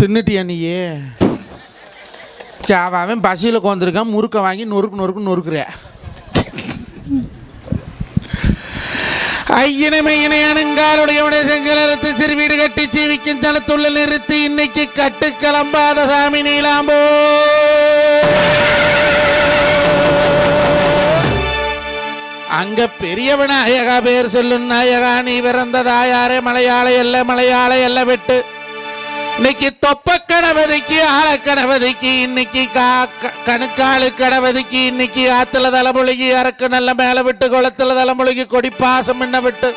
தின்னுட்டியா நீயே? அவன் பசியில் உட்காந்துருக்கான் முறுக்க வாங்கி நொறுக்கு நொறுக்கு நொறுக்குற. ஐயனமே மையனை அணுங்காலுடைய சிறு வீடு கட்டி சீவிக்கும் சனத்துள்ள நிறுத்தி இன்னைக்கு கட்டு கிளம்பாத சாமி நீலாம்போ. அங்க பெரிய நாயகா பேர் சொல்லும் நாயகா நீ பிறந்த தாயாரே மலையாள எல்ல மலையாள எல்ல விட்டு இன்னைக்கு தொப்ப கணபதிக்கு ஆழ கணபதிக்கு இன்னைக்கு கா- க- கணுக்காலு கணபதிக்கு இன்னைக்கு ஆத்துல தலைமொழிகி அரக்கு நல்ல மேல விட்டு குளத்துல தலைமொழிகி கொடி பாசம் என்ன விட்டு?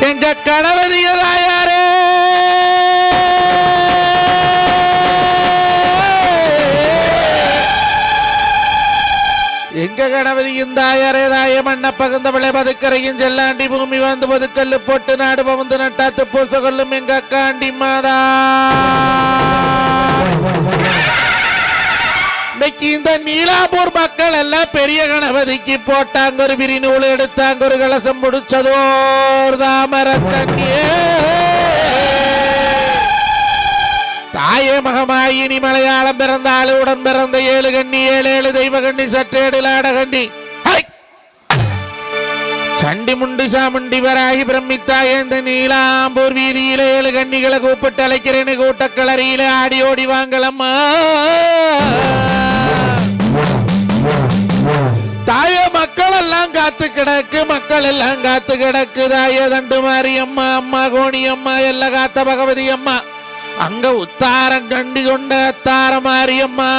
எங்க கணபதிய தாயாரே! எங்க கணபதியும் தாயாரே தாய மண்ண பகுந்தவளை பதுக்கரையும் செல்லாண்டி பூமி வந்து பதுக்கல்லு போட்டு நாடு பவந்து நட்டாத்து பூச கொள்ளும் எங்க அக்காண்டி மாதா. இன்னைக்கு இந்த நீலாபூர் மக்கள் எல்லாம் பெரிய கணபதிக்கு போட்டாங்க ஒரு விரிநூல் எடுத்தாங்க ஒரு கலசம் முடிச்சதோர் தாமர தண்ணியே தாயே மகமாயினி மலையாளம் பிறந்த ஆளு உடன் பிறந்த ஏழு கண்ணி ஏழு ஏழு தெய்வ கண்ணி சற்றேடு லாடகண்ணி சண்டி முண்டு சாமுண்டி வராகி பிரமித்தாய இந்த நீலாம்பூர் வீதியில ஏழு கண்ணிகளை கூப்பிட்டு அழைக்கிறேன்னு கூட்டக்கிளறியில ஆடி ஓடி வாங்கலம்மா. தாய மக்கள் எல்லாம் காத்து கிடக்கு மக்கள் எல்லாம் காத்து கிடக்கு. தாய தண்டு மாரியம்மா அம்மா கோணியம்மா எல்லாம் காத்த பகவதி அம்மா. அங்க உத்தாரம் கண்டி கொண்ட தார மாரியம்மா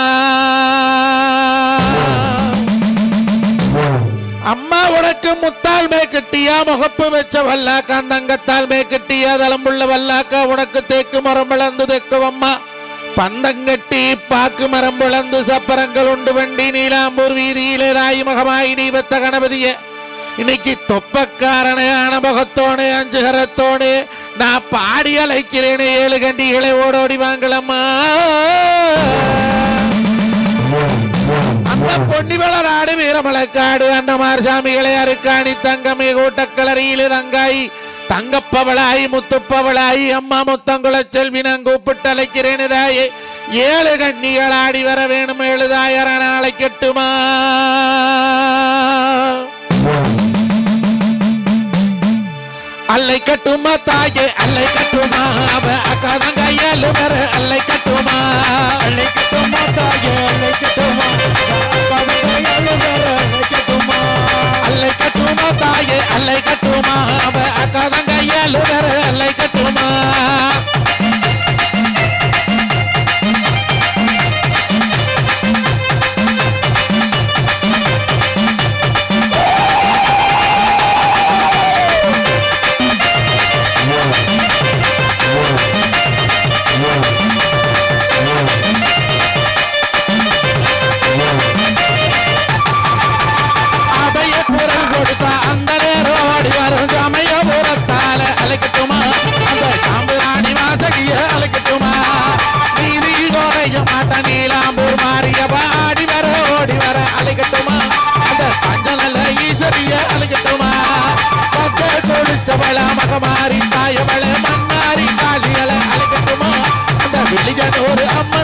அம்மா உனக்கு முத்தால் மேக்கட்டியா முகப்பு வச்ச வல்லாக்கா தங்கத்தால் மேக்கட்டியா தளம்புள்ள வல்லாக்கா உனக்கு தேக்கு மரம் வளர்ந்து தெக்குவம்மா. பந்தங்கட்டி பாக்கு மரம் வளர்ந்து சப்பரங்கள் உண்டு வண்டி நீலாம்பூர் வீதியிலே ராய் மகமாய் நீ பெத்த இன்னைக்கு தொப்பக்காரனே முகத்தோனே அஞ்சுகரத்தோனே நான் பாடி அழைக்கிறேனே ஏழு கண்டிகளை ஓடோடி வாங்கலம்மா. அந்த பொன்னிவள நாடு வீரமலக்காடு அண்ணமார் சாமிகளை அருக்காணி தங்கமே கூட்டக்களறியிலே தங்காய் தங்கப்பவளாய் முத்துப்பவளாய் அம்மா முத்தங்குள செல்வி நான் கூப்பிட்டு அழைக்கிறேன் தாயே. ஏழு கண்ணிகள் ஆடி வர வேணும் எழுதாயரான அழைக்கட்டுமா அல்லை கட்டுமா தாயே அல்லை கட்டுமா அவ? அழிகனோரு அம்மா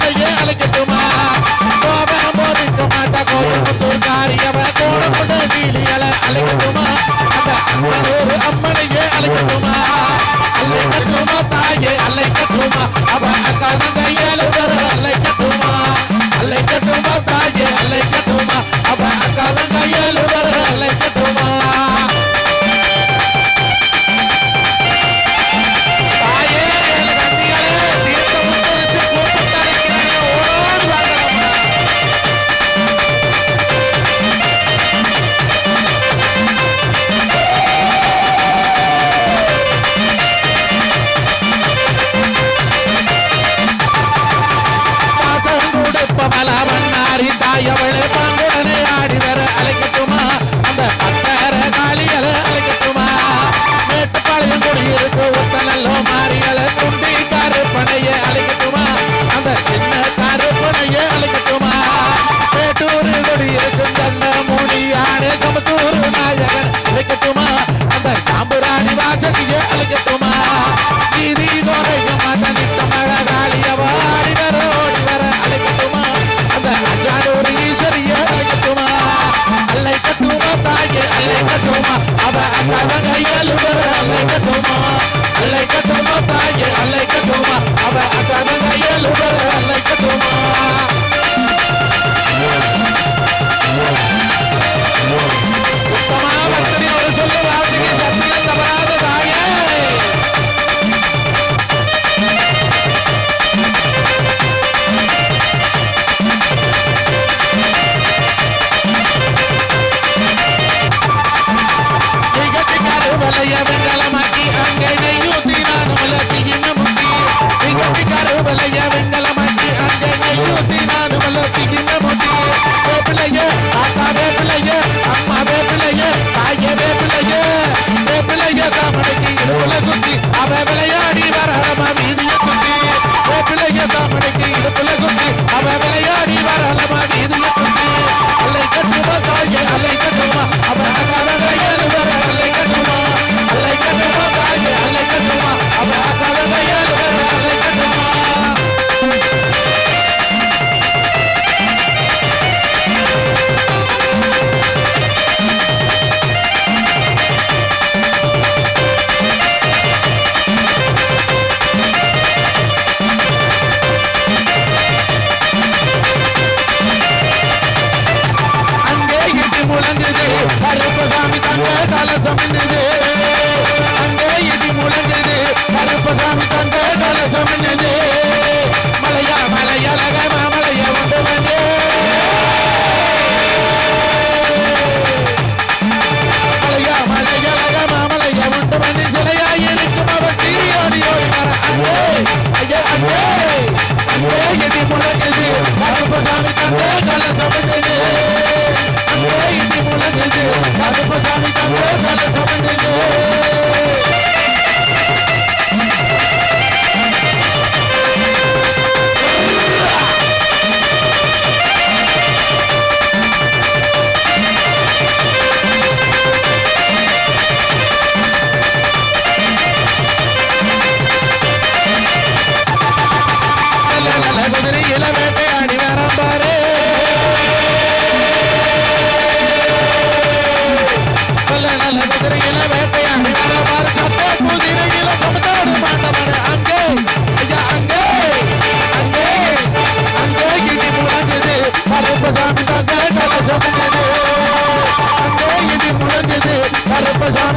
Ramazan